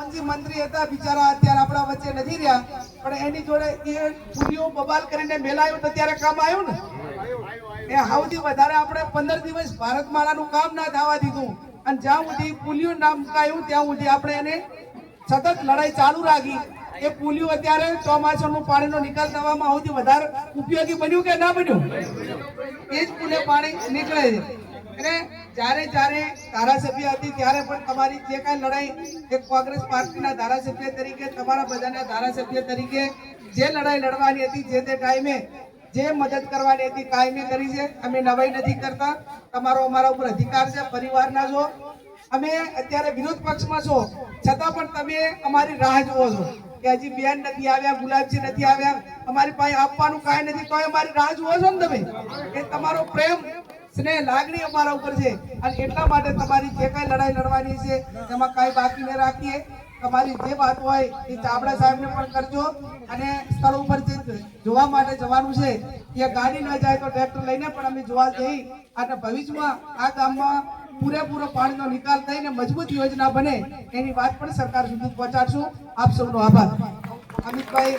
પંજી મંત્રી હતા, બિચારા અત્યારે આપણા વચ્ચે નથી રહ્યા. પણ એની જોડે એ પુરીઓ બબાલ કરીને મેલાયો તો ત્યારે કામ આવ્યું ને? એ સૌથી વધારે આપણે પંદર દિવસ ભારતમાળાનું કામ ના થવા દીધું. અને જ્યાં સુધી પુલિયો ના મુકાયું, ત્યાં સુધી આપણે એને સતત લડાઈ ચાલુ રાખી. એ પુલિયો અત્યારે ચોમાસાનું પાણીનો નિકાલ થવામાં સૌથી વધારે ઉપયોગી બન્યું કે ના બન્યું? એ જ પુલે પાણી નીકળે છે. અને જ્યારે જ્યારે ધારાસભ્ય હતી, ત્યારે પણ તમારી જે કાંઈ લડાઈ એક કોંગ્રેસ પાર્ટીના ધારાસભ્ય તરીકે, તમારા બધાના ધારાસભ્ય તરીકે જે લડાઈ લડવાની હતી, જે તે ટાઈમે જે મદદ કરવાની હતી, કાયમી કરી છે. અમે નવાઈ નથી કરતા. તમારો અમારા ઉપર અધિકાર છે, પરિવારના છો. અમે અત્યારે વિરોધ પક્ષમાં છો. છતાં પણ તમે અમારી રાહ જુઓ છો કે હજી બેન નથી આવ્યા, ગુલાબજી નથી આવ્યા. અમારી પાસે આપવાનું કાંઈ નથી તો અમારી રાહ જુઓ છો ને તમે? એ તમારો પ્રેમ સ્નેહ, લાગણી અમારા ઉપર છે. અને એટલા માટે તમારી જે કાંઈ લડાઈ લડવાની છે, એમાં કાંઈ બાકી ન રાખીએ. તમારી જે વાત હોય એ ચાવડા સાહેબને પણ કરજો. અને સ્થળ ઉપર જે જોવા માટે જવાનું છે, એ ગાડી ન જાય તો ટ્રેક્ટર લઈને પણ અમે જોવા જઈ અને ભવિષ્યમાં આ ગામમાં પૂરેપૂરો પાણીનો નિકાલ થઈને મજબૂત યોજના બને એની વાત પણ સરકાર સુધી પહોંચાડશું. આપ સૌનો આભાર. અમિતભાઈ